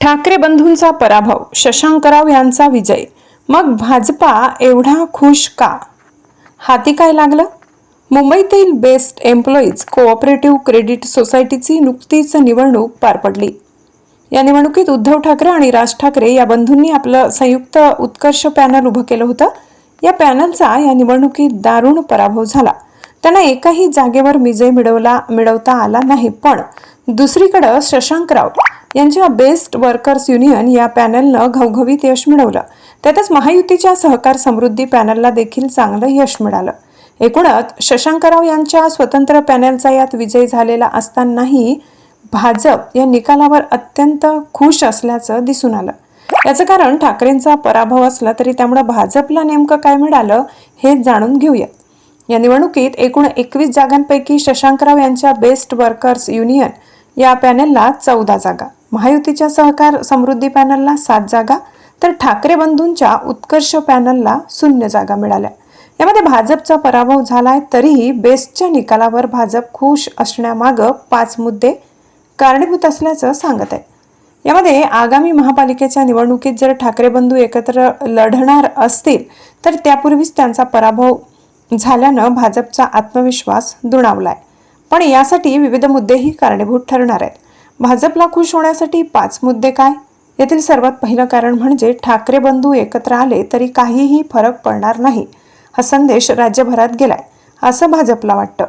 ठाकरे बंधूंचा पराभव शशांकराव यांचा विजय. मग भाजपा एवढा खुश का? हाती काय लागलं? मुंबईतील बेस्ट एम्प्लॉईज कोऑपरेटिव्ह क्रेडिट सोसायटीची नुकतीच निवडणूक पार पडली. या निवडणुकीत उद्धव ठाकरे आणि राज ठाकरे या बंधूंनी आपलं संयुक्त उत्कर्ष पॅनल उभं केलं होतं. या पॅनलचा या निवडणुकीत दारुण पराभव झाला. त्यांना एकाही जागेवर विजय मिळवला मिळवता आला नाही. पण दुसरीकडं शशांकराव यांच्या बेस्ट वर्कर्स युनियन या पॅनलनं घवघवीत यश मिळवलं. त्यातच महायुतीच्या सहकार समृद्धी पॅनलला देखील चांगलं यश मिळालं. एकूणच शशांकराव यांच्या स्वतंत्र पॅनलचा यात विजय झालेला असतानाही भाजप या निकालावर अत्यंत खुश असल्याचं दिसून आलं. याचं कारण ठाकरेंचा पराभव असला तरी त्यामुळे भाजपला नेमकं काय मिळालं हे जाणून घेऊया. या निवडणुकीत एकूण एकवीस जागांपैकी शशांकराव यांच्या बेस्ट वर्कर्स युनियन या पॅनलला चौदा जागा. महायुतीच्या सहकार समृद्धी पॅनलला सात जागा तर ठाकरे बंधूंच्या उत्कर्ष पॅनलला शून्य जागा मिळाल्या. यामध्ये भाजपचा पराभव झालाय तरीही बेस्टच्या निकालावर भाजप खुश असण्यामागं पाच मुद्दे कारणीभूत असल्याचं सांगत आहे. यामध्ये आगामी महापालिकेच्या निवडणुकीत जर ठाकरे बंधू एकत्र लढणार असतील तर त्यापूर्वीच त्यांचा पराभव झाल्यानं भाजपचा आत्मविश्वास दुणावलाय. पण यासाठी विविध मुद्देही कारणीभूत ठरणार आहेत. भाजपला खुश होण्यासाठी पाच मुद्दे काय? येथील सर्वात पहिलं कारण म्हणजे ठाकरे बंधू एकत्र आले तरी काहीही फरक पडणार नाही. हा संदेश राज्यभरात गेलाय असं भाजपला वाटतं.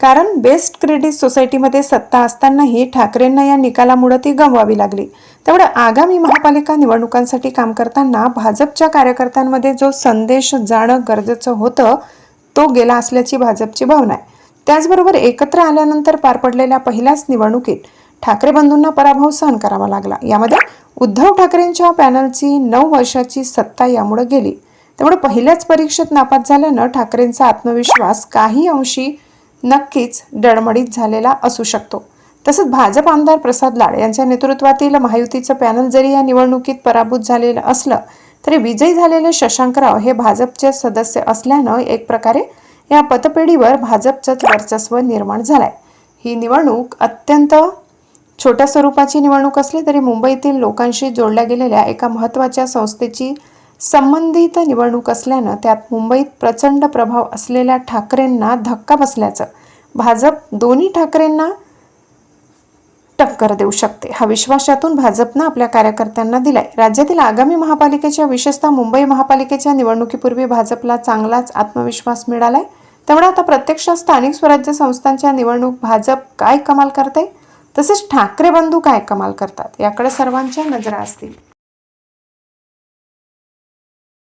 कारण बेस्ट क्रेडिट सोसायटीमध्ये सत्ता असतानाही ठाकरेंना या निकालामुळं ती गमवावी लागली. त्यामुळे आगामी महापालिका निवडणुकांसाठी काम करताना भाजपच्या कार्यकर्त्यांमध्ये जो संदेश जाणं गरजेचं होतं तो गेला असल्याची भाजपची भावना आहे. त्याचबरोबर एकत्र आल्यानंतर पार पडलेल्या पहिल्याच निवडणुकीत ठाकरे बंधूंना पराभव सहन करावा लागला. यामध्ये उद्धव ठाकरेंच्या पॅनलची नऊ वर्षाची सत्ता यामुळे गेली. त्यामुळे पहिल्याच परीक्षेत नापास झाल्यानं ठाकरेंचा आत्मविश्वास काही अंशी नक्कीच डळमडीत झालेला असू शकतो. तसंच भाजप आमदार प्रसाद लाड यांच्या नेतृत्वातील महायुतीचं पॅनल जरी या निवडणुकीत पराभूत झालेलं असलं तरी विजयी झालेले शशांकराव हे भाजपचे सदस्य असल्यानं एक प्रकारे या पतपेढीवर भाजपचंच वर्चस्व निर्माण झालंय. ही निवडणूक अत्यंत छोट्या स्वरूपाची निवडणूक असली तरी मुंबईतील लोकांशी जोडल्या गेलेल्या एका महत्त्वाच्या संस्थेची संबंधित निवडणूक असल्यानं त्यात मुंबईत प्रचंड प्रभाव असलेल्या ठाकरेंना धक्का बसल्याचं भाजप दोन्ही ठाकरेंना टक्कर देऊ शकते. हा विश्वासातून भाजपनं आपल्या कार्यकर्त्यांना दिलाय. राज्यातील आगामी महापालिकेच्या विशेषतः मुंबई महापालिकेच्या निवडणुकीपूर्वी भाजपला चांगलाच आत्मविश्वास मिळालाय. त्यामुळे आता प्रत्यक्ष स्थानिक स्वराज्य संस्थांच्या निवडणूक भाजप काय कमाल करते तसेच ठाकरे बंधू काय कमाल करतात? याकडे सर्वांच्या नजरा असतील.